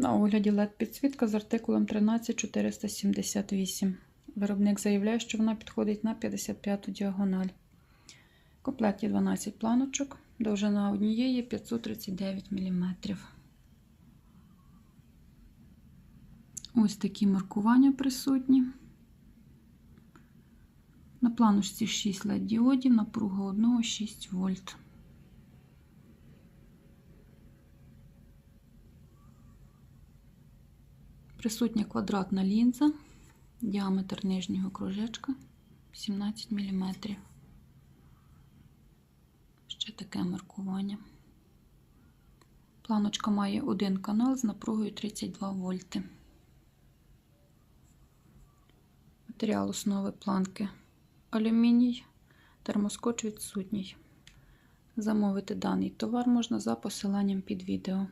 На огляді LED підсвітка з артикулом 13478. Виробник заявляє, що вона підходить на 55 діагональ. В комплекті 12 планочок, довжина однієї 539 мм. Ось такі маркування присутні. На планочці 6 LED діодів, напруга одного 6 вольт. Присутня квадратна лінза, діаметр нижнього кружечка 17 мм. Ще таке маркування. Планочка має один канал з напругою 32 вольти. Матеріал основи планки алюміній, термоскоч відсутній. Замовити даний товар можна за посиланням під відео.